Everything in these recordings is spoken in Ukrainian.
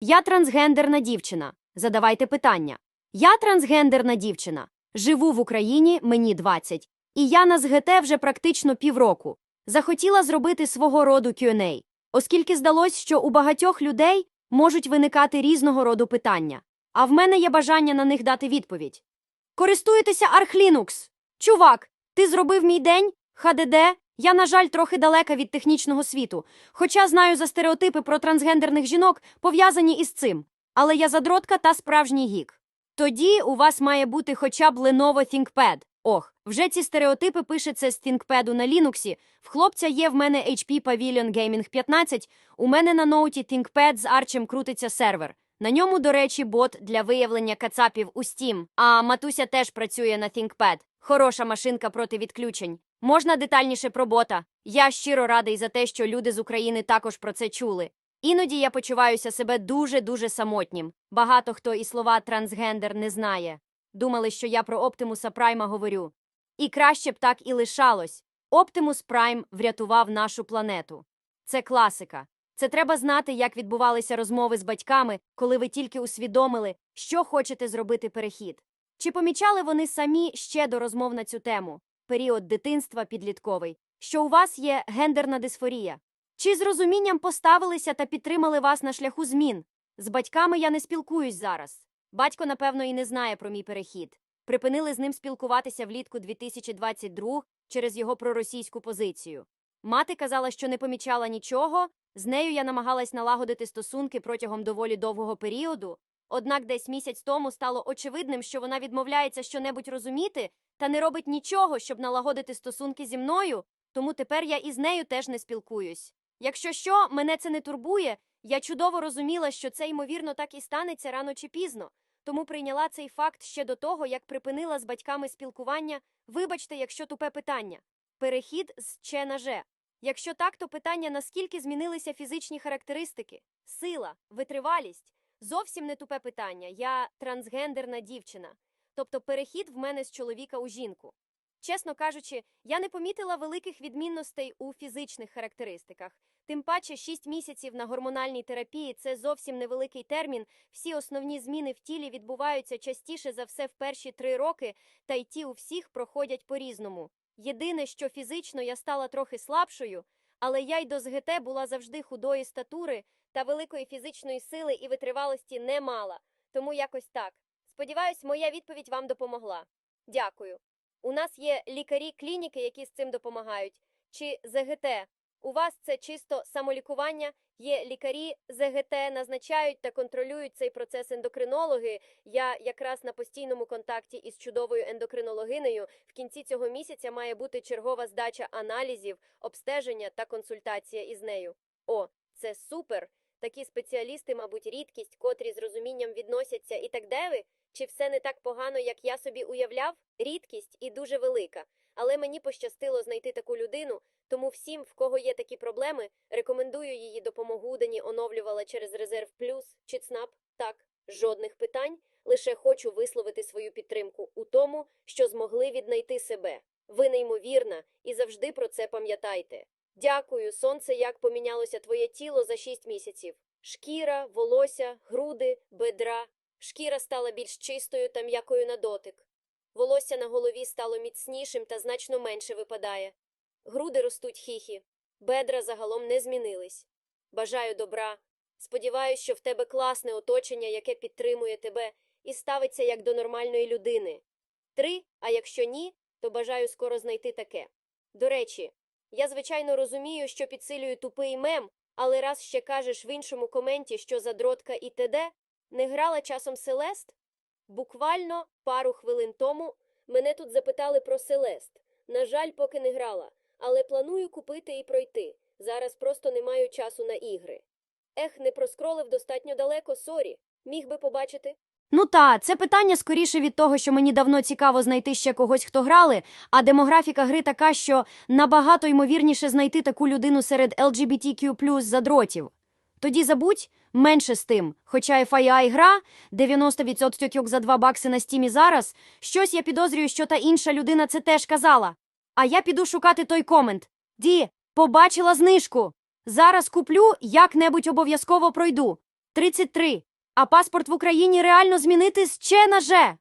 Я трансгендерна дівчина. Задавайте питання. Я трансгендерна дівчина. Живу в Україні, мені 20. І я на ЗГТ вже практично півроку. Захотіла зробити свого роду Q&A, оскільки здалось, що у багатьох людей можуть виникати різного роду питання. А в мене є бажання на них дати відповідь. Користуєтеся Архлінукс. Чувак, ти зробив мій день? ХДД? Я, на жаль, трохи далека від технічного світу, хоча знаю за стереотипи про трансгендерних жінок, пов'язані із цим. Але я задротка та справжній гік. Тоді у вас має бути хоча б Lenovo ThinkPad. Ох, вже ці стереотипи пишеться з ThinkPad на Linux. В хлопця є в мене HP Pavilion Gaming 15, у мене на ноуті ThinkPad з арчем крутиться сервер. На ньому, до речі, бот для виявлення кацапів у Steam. А матуся теж працює на ThinkPad. Хороша машинка проти відключень. Можна детальніше про бота. Я щиро радий за те, що люди з України також про це чули. Іноді я почуваюся себе дуже-дуже самотнім. Багато хто і слова трансгендер не знає. Думали, що я про Оптимуса Прайма говорю. І краще б так і лишалось. Оптимус Прайм врятував нашу планету. Це класика. Це треба знати, як відбувалися розмови з батьками, коли ви тільки усвідомили, що хочете зробити перехід. Чи помічали вони самі ще до розмов на цю тему, період дитинства підлітковий, що у вас є гендерна дисфорія? Чи з розумінням поставилися та підтримали вас на шляху змін? З батьками я не спілкуюсь зараз. Батько, напевно, і не знає про мій перехід. Припинили з ним спілкуватися влітку 2022 через його проросійську позицію. Мати казала, що не помічала нічого. З нею я намагалась налагодити стосунки протягом доволі довгого періоду. Однак десь місяць тому стало очевидним, що вона відмовляється щонебудь розуміти та не робить нічого, щоб налагодити стосунки зі мною, тому тепер я із нею теж не спілкуюсь. Якщо що, мене це не турбує, я чудово розуміла, що це ймовірно так і станеться рано чи пізно, тому прийняла цей факт ще до того, як припинила з батьками спілкування. Вибачте, якщо тупе питання. Перехід з «че» на «же». Якщо так, то питання наскільки змінилися фізичні характеристики, сила, витривалість. Зовсім не тупе питання. Я трансгендерна дівчина. Тобто перехід в мене з чоловіка у жінку. Чесно кажучи, я не помітила великих відмінностей у фізичних характеристиках. Тим паче, 6 місяців на гормональній терапії це зовсім невеликий термін. Всі основні зміни в тілі відбуваються частіше за все в перші три роки, та й ті у всіх проходять по-різному. Єдине, що фізично я стала трохи слабшою, але я й до ЗГТ була завжди худої статури та великої фізичної сили і витривалості не мала. Тому якось так. Сподіваюсь, моя відповідь вам допомогла. Дякую. У нас є лікарі клініки, які з цим допомагають. Чи ЗГТ. У вас це чисто самолікування. Є лікарі ЗГТ, назначають та контролюють цей процес ендокринологи. Я якраз на постійному контакті із чудовою ендокринологинею. В кінці цього місяця має бути чергова здача аналізів, обстеження та консультація із нею. О, це супер! Такі спеціалісти, мабуть, рідкість, котрі з розумінням відносяться і так далі. Чи все не так погано, як я собі уявляв? Рідкість і дуже велика. Але мені пощастило знайти таку людину, тому всім, в кого є такі проблеми, рекомендую її допомогу. Дані оновлювала через резерв плюс чи ЦНАП. Так, жодних питань. Лише хочу висловити свою підтримку у тому, що змогли віднайти себе. Ви неймовірна і завжди про це пам'ятайте. Дякую, сонце, як помінялося твоє тіло за шість місяців. Шкіра, волосся, груди, бедра. Шкіра стала більш чистою та м'якою на дотик. Волосся на голові стало міцнішим та значно менше випадає. Груди ростуть хіхі. Бедра загалом не змінились. Бажаю добра. Сподіваюсь, що в тебе класне оточення, яке підтримує тебе і ставиться як до нормальної людини. Три, а якщо ні, то бажаю скоро знайти таке. До речі, я звичайно розумію, що підсилюю тупий мем, але раз ще кажеш в іншому коменті, що задротка і т.д. не грала часом Селест? Буквально пару хвилин тому мене тут запитали про Селест. На жаль, поки не грала, але планую купити і пройти. Зараз просто не маю часу на ігри. Ех, не проскролив достатньо далеко, сорі. Міг би побачити. Ну та, це питання скоріше від того, що мені давно цікаво знайти ще когось, хто грали, а демографіка гри така, що набагато ймовірніше знайти таку людину серед LGBTQ задротів. Тоді забудь менше з тим. Хоча FII гра 90% за 2 бакси на стімі зараз, щось я підозрюю, що та інша людина це теж казала. А я піду шукати той комент. Ді, побачила знижку. Зараз куплю, як-небудь обов'язково пройду. 33. А паспорт в Україні реально змінити з «Ч» на «Ж».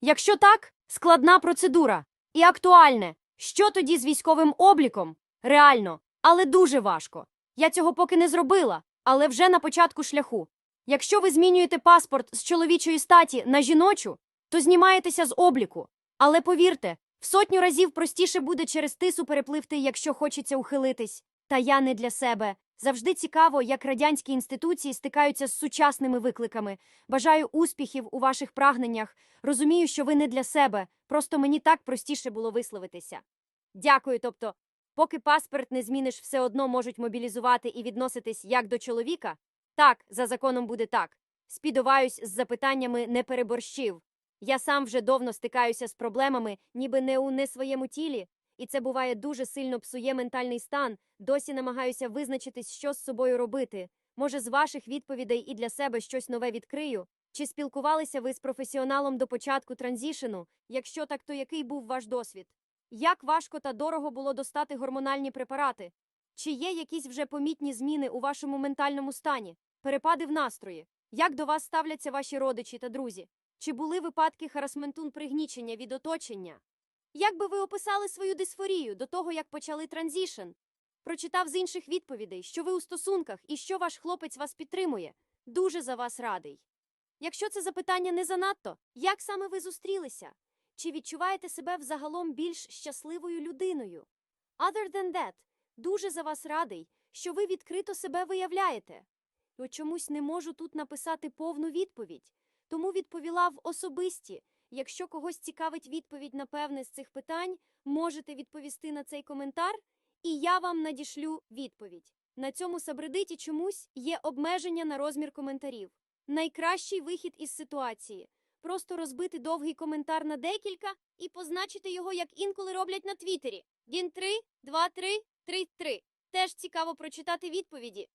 Якщо так, складна процедура. І актуальне. Що тоді з військовим обліком? Реально, але дуже важко. Я цього поки не зробила, але вже на початку шляху. Якщо ви змінюєте паспорт з чоловічої статі на жіночу, то знімаєтеся з обліку. Але повірте, в сотню разів простіше буде через тису перепливти, якщо хочеться ухилитись. Та я не для себе. Завжди цікаво, як радянські інституції стикаються з сучасними викликами. Бажаю успіхів у ваших прагненнях. Розумію, що ви не для себе. Просто мені так простіше було висловитися. Дякую. Тобто, поки паспорт не зміниш, все одно можуть мобілізувати і відноситись як до чоловіка. Так, за законом буде так. Спідуваюсь з запитаннями не переборщив. Я сам вже давно стикаюся з проблемами, ніби не у не своєму тілі, і це буває дуже сильно псує ментальний стан. Досі намагаюся визначитись, що з собою робити. Може, з ваших відповідей і для себе щось нове відкрию? Чи спілкувалися ви з професіоналом до початку транзішену? Якщо так, то який був ваш досвід? Як важко та дорого було достати гормональні препарати? Чи є якісь вже помітні зміни у вашому ментальному стані? Перепади в настрої? Як до вас ставляться ваші родичі та друзі? Чи були випадки харасментун пригнічення від оточення? Як би ви описали свою дисфорію до того, як почали транзішн? Прочитав з інших відповідей, що ви у стосунках і що ваш хлопець вас підтримує. Дуже за вас радий. Якщо це запитання не занадто, як саме ви зустрілися? Чи відчуваєте себе взагалом більш щасливою людиною? Other than that, дуже за вас радий, що ви відкрито себе виявляєте. От чомусь не можу тут написати повну відповідь, тому відповіла в особисті. Якщо когось цікавить відповідь на певне з цих питань, можете відповісти на цей коментар, і я вам надішлю відповідь. На цьому сабредиті чомусь є обмеження на розмір коментарів. Найкращий вихід із ситуації просто розбити довгий коментар на декілька і позначити його, як інколи роблять на Твіттері. Дін 3, 2, 3, 3, 3. Теж цікаво прочитати відповіді.